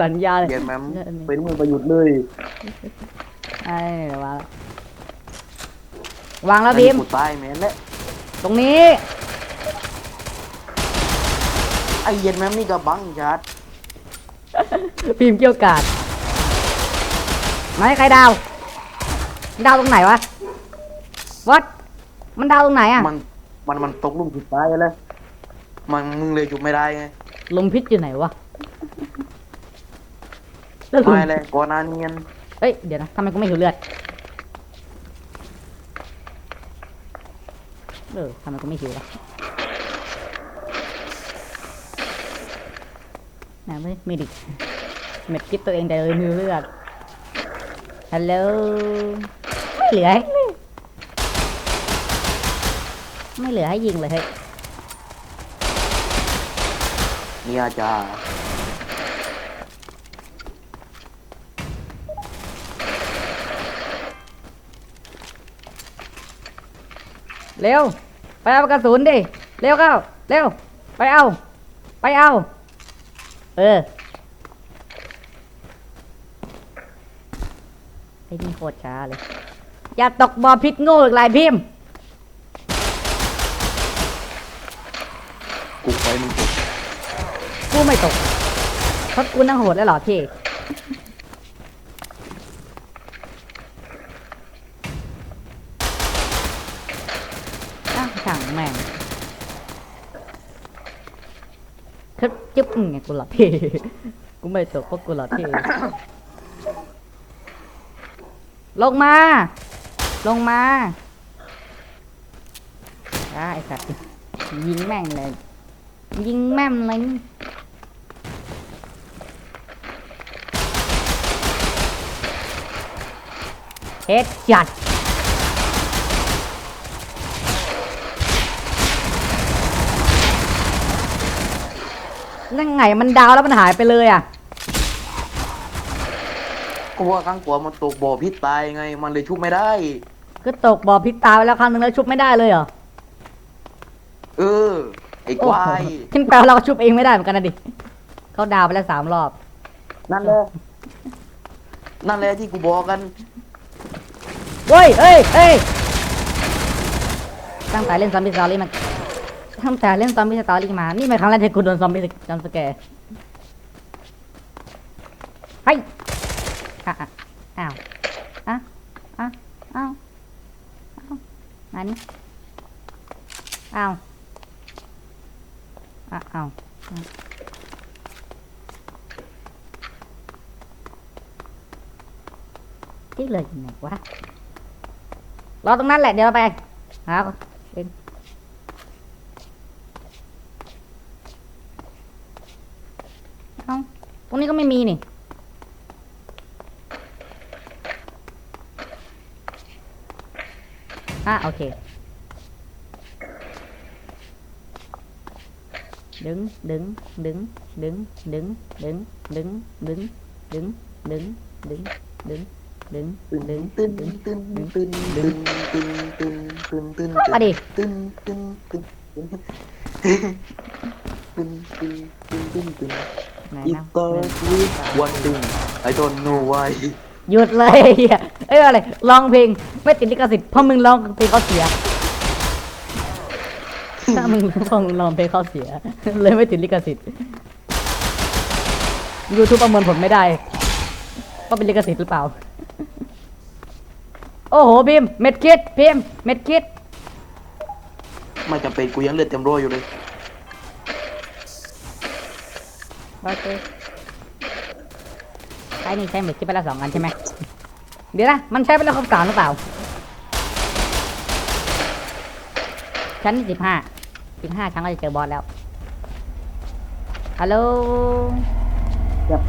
สัญญาเลยเย็นแมมเป็นมือประยุทธ์เลยไอ้เดี๋ยววางวางแล้วพิมพ์กูตายแม่นและตรงนี้ ไอ้เย็นแมมนี่ก็บังชัดพิมพ์เกี่ยวกาดไหนใครดาว ดาวตรงไหนวะวัดมันดาวตรงไหนอะ มันมันมันตกหลุมผิดตายแล้วมันมึงเลยจุบไม่ได้ไงลมพิษอยู่ไหนวะ แล้วลมตายเลยก่อนหน้าเนียนเฮ้ย เดี๋ยวนะทำไมกูไม่หิวเลือด เออทำไมกูไม่หิวล่ะนะไม่ไม่ดิเม็ดคิดตัวเองแต่เลยมีเลือด ฮัลโหล ไม่เหลือให้ไม่เหลือให้ยิงเลยเฮ้ย เนี่ยจ้า เร็ว ไปเอากระสุนดิ เร็วเข้า เร็ว ไปเอา ไปเอา เออ ไอ้นี่โคตรช้าเลย อย่าตกบ่อพิษโง่อีกหลายพิมพ์กูไปมึงตกกูไม่ตกเพราะกูนั่งโหดแล้วเหรอพี่ อ้าวช่าง แม่งทึบจึ๊บไงกูหลับพี่กูไม่ตกเพราะกูหลับพี่ลงมา ลงมาอ่าไอ้สัตว์ยิงแม่งเลย ยิงแม่มเลยเฮ็ดจัด นั่งไงมันดาวแล้วมันหายไปเลยอะกูว่าข้างกลัวมันตกบ่อพิษตายไง มันเลยชุบไม่ได้ ก็ตกบ่อพิษตายไปแล้วครั้งหนึงแล้วชุบไม่ได้เลยเหรอเออ ไอ้ควายขึ้นแปลว่าเราก็ชุบเองไม่ได้เหมือนกันนะดิเขาดาวไปแล้วสามรอบ นั่นแหละนั่นแหละที่กูบอกกันเฮ้ยเฮ้ยเฮ้ยตั้งแต่เล่นซอมบี้สตอรี่มัน ตั้งแต่เล่นซอมบี้สตอรี่มา นี่เป็นครั้งแรกที่กูโดนซอมบี้จอมสแกร์เฮ้ยอะอะอ้าวอะอะอ้าวอ้าวอันนี้อ้าวอะอ้าวที่เลยอยู่ไหนวะรอตรงนั้นแหละเดี๋ยวเราไปหาเอง เอ้าตรงนี้ก็ไม่มีนี่ อะโอเค ดึง ดึง ดึง ดึง ดึง ดึง ดึง ดึง ดึง ดึง ดึง ดึง ดึงตึ้นดึงตึ้นดึงตึ้นตึ้นตึ้นตึ้นตึ้นตึ้นตึ้นมาดิตึ้นตึ้นตึ้นตึ้นตึ้นตึ้ นตึ้นตึ้นตึ้นไหน It นะ starts with one thing I don't know why หยุดเลยเหี้ยเอ้ยอะไรร้องเพลงไม่ติดลิขสิทธิ์เพราะมึงร้องเพลงเขาเสีย ถ้ามึงเพราะมึงร้องเพลงเขาเสีย เลยไม่ติดลิขสิทธิ์ยูทูบประเมินผลไม่ได้ว่าเป็นลิขสิทธิ์หรือเปล่า โอ้โหพิมพ์เม็ดคิดพิมพ์เม็ดคิด ไม่จำเป็นกูยังเลือดเต็มโรยอยู่เลย โอเคใช้นี่ใช้เม็ดคิดไปแล้วสองอันใช่ไหมเดี๋ยวนะ มันใช้ไปแล้วครบสามหรือเปล่า ชั้นสิบห้าสิบห้าชั้นก็จะเจอบอสแล้ว ฮัลโหลครับ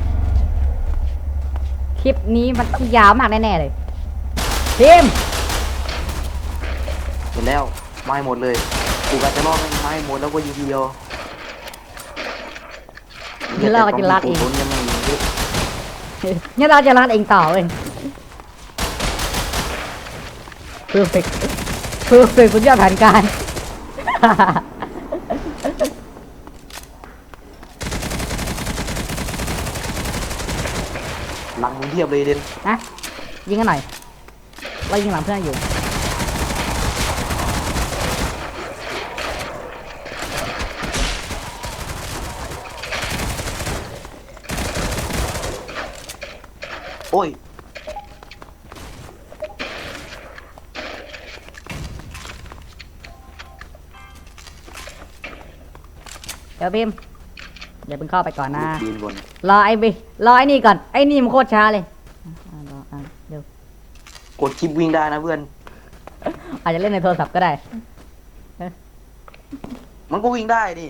คลิปนี้มันยาวมากแน่ๆเลยพิมพ์เห็นแล้วไม้หมดเลยกูกะจะรอดไม่ไม้หมดแล้วก็ยิงทีเดียว เดี๋ยวเราก็จะลาดเองต้นยังไม่มีเยอะเนี่ยเราจะรัดเองต่อเว้ย perfect perfect สุดยอดแผนการหลังมึงเทียบเลยเด่นนะยิงกันหน่อยเรายิงหลังเพื่อนอยู่ โอ้ยเดี๋ยวพิมพ์อย่าเพิ่งเข้าไปก่อนนะปีนบนรอไอ้บิรอไอ้นี่ก่อน ไอ้นี่มันโคตรช้าเลยอะรออะเดี๋ยวกดคลิปวิ่งได้นะเพื่อน อาจจะเล่นในโทรศัพท์ก็ได้ มันก็วิ่งได้นี่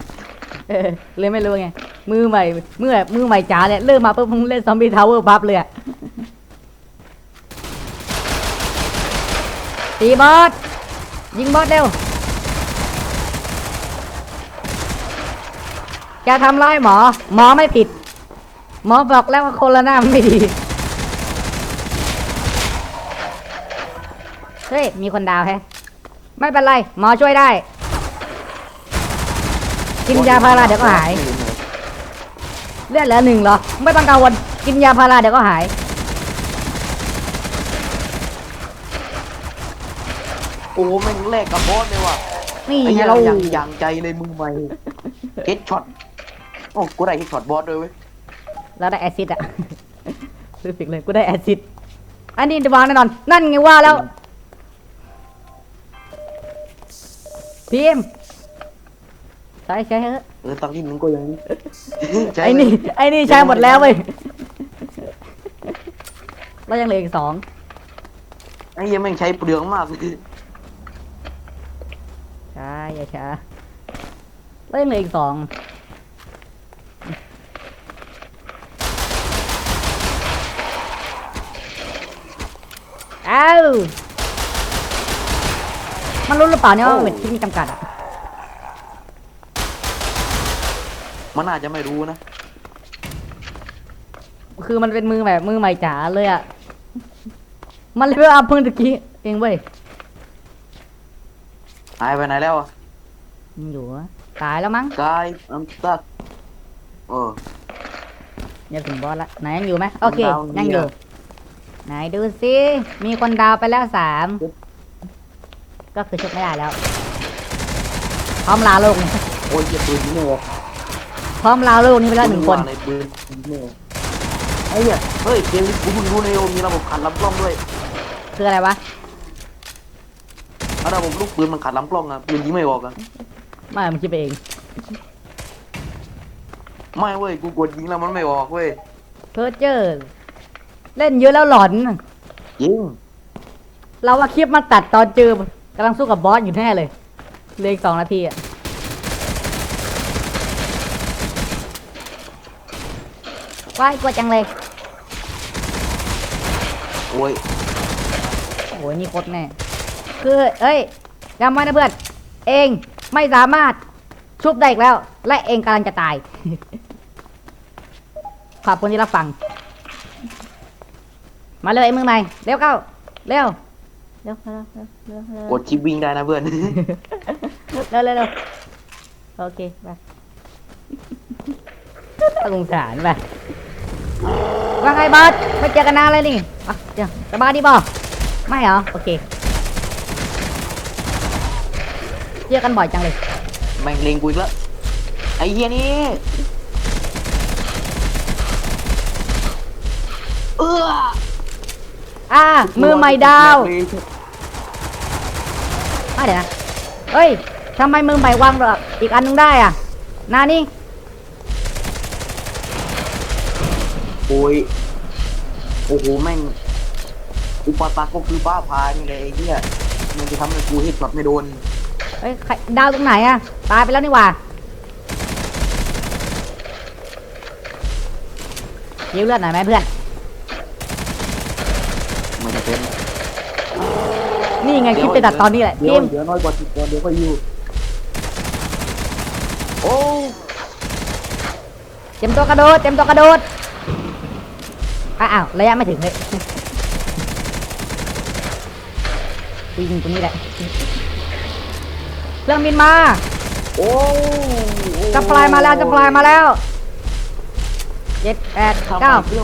เออเลยไม่รู้ไง มือใหม่มือแบบมือใหม่จ๋าเนี่ยเริ่มมาปุ๊บมึงเล่นซอมบี้ทาวเวอร์ปั๊บเลยอะ ตีบอสยิงบอสเร็วแกทำร้ายหมอ หมอไม่ผิด หมอบอกแล้วว่าโคโรนามันไม่ดีเฮ้ย มีคนดาวแฮะ ไม่เป็นไร หมอช่วยได้ กินยาพาราเดี๋ยวก็หาย เลือดเหลือหนึ่งเหรอ ไม่ต้องกังวล กินยาพาราเดี๋ยวก็หาย โอ้แม่งแลกกับบอสเลยว่ะนี่ไอ้ไงเหี้ยเราอย่างอย่างใจเลยมึงใหม่เฮดช็อตโอ้กูได้เฮดช็อตบอสเลยเว้ยเราได้แอซิดอะรู้สึกเลยกูได้แอซิดอันนี้จะวางแน่นอน นั่นไงว่าแล้วพีมใช้ใช้เถอะเออตอนนี้มึงก็ยังใช่ไอ้นี่ไอ้นี่ใช้หมดแล้วเว้ยเรายังเหลืออีกสองไอ้เหี้ยังแม่งใช้เปลืองมากเลย ช้าอย่าช้าเรายังเหลืออีกสองเอ้ามันรู้หรือเปล่าเนี่ยว่ามันเป็นที่มีจำกัดอะ มันอาจจะไม่รู้นะ คือมันเป็นมือแบบมือใหม่จ๋าเลยอะ มันเลยอัพเพิ่งตะกี้เองเว้ย หายไปไหนแล้วอะมันอยู่วะตายแล้วมั้งกายอัมตักเอออย่าถึงบอสละไหนยังอยู่ไหมโอเคดาวนี่ยังอยู่ อะ ไหนดูสิมีคนดาวไปแล้วสามก็คือชกไม่ได้แล้ว พร้อมลาโลกนี่โอ้ยเจ็บปืนยิงไม่ออกพร้อมลาโลกนี่ไปแล้วหนึ่งคนในปืนยิงไม่ออกไอ้เหี้ยเฮ้ยเกมนี้กูเพิ่งรู้เลยว่ามีระบบขัดลำกล้องด้วยคืออะไรวะ ถ้าระบบลูกปืนมันขัดลำกล้องอะปืนยิงไม่ออกอะไม่มันคิดไปเอง ไม่เว้ยกูกดยิงแล้วมันไม่ออกเว้ยเพอเจอร์เล่นเยอะแล้วหลอน ยิงเราว่าคลิปมาตัดตอนเจอกำลังสู้กับบอสอยู่แน่เลยเหลืออีกสองนาทีอะว้ายกลัวจังเลย โอ้ยโอ้ยนี่โคตรแน่ คือเอ้ยจำไว้นะเพื่อน เองไม่สามารถชุบได้อีกแล้ว และเองกำลังจะตาย ขอบคุณที่รับฟัง มาเลยไอ้มือใหม่เร็วเข้า เร็ว เร็วเร็วเร็วเร็วเร็ว กดชิปวิ่งได้นะเพื่อน เร็วเร็วเร็วโอเคไปสงสารไปว่าไงบอสไม่เจอกันนานเลยนี่อะเดี๋ยวสบายดีบอไม่เหรอ โอเค เจอกันบ่อยจังเลย แม่งเลงกูอีกแล้วไอ้เหี้ยนี่เอออ่า มือใหม่ดาวอะเดี๋ยวนะเฮ้ยทำไมมือใหม่วางแบบอีกอันนึงได้อะนานี่ โอ้ย โอ้โห แม่ง อุปสรรคก็คือฟ้าผ่านี่เลยไอ้เหี้ยมันจะทำให้กูเฮ็ดช็อตไม่โดน เฮ้ยใครดาวตรงไหนอะตายไปแล้วนี่หว่ายิ้วเลือดหน่อยไหมเพื่อนไม่จะเป็นนี่ไงคลิปจะตัดตอนนี้แหละเดี๋ทียวมเดี๋ยวน้อยกว่าสิบก่อนเดี๋ยวก็อยู่โอ้เต็มตัวกระโดดเต็มตัวกระโดดอะอ้าวระยะไม่ถึงเลยยิงตรงนี้แหละ เครื่องบินมา โอ้จะปลายมาแล้วจะปลายมาแล้วเจ็ดแปดทำไมเก้าเครื่อง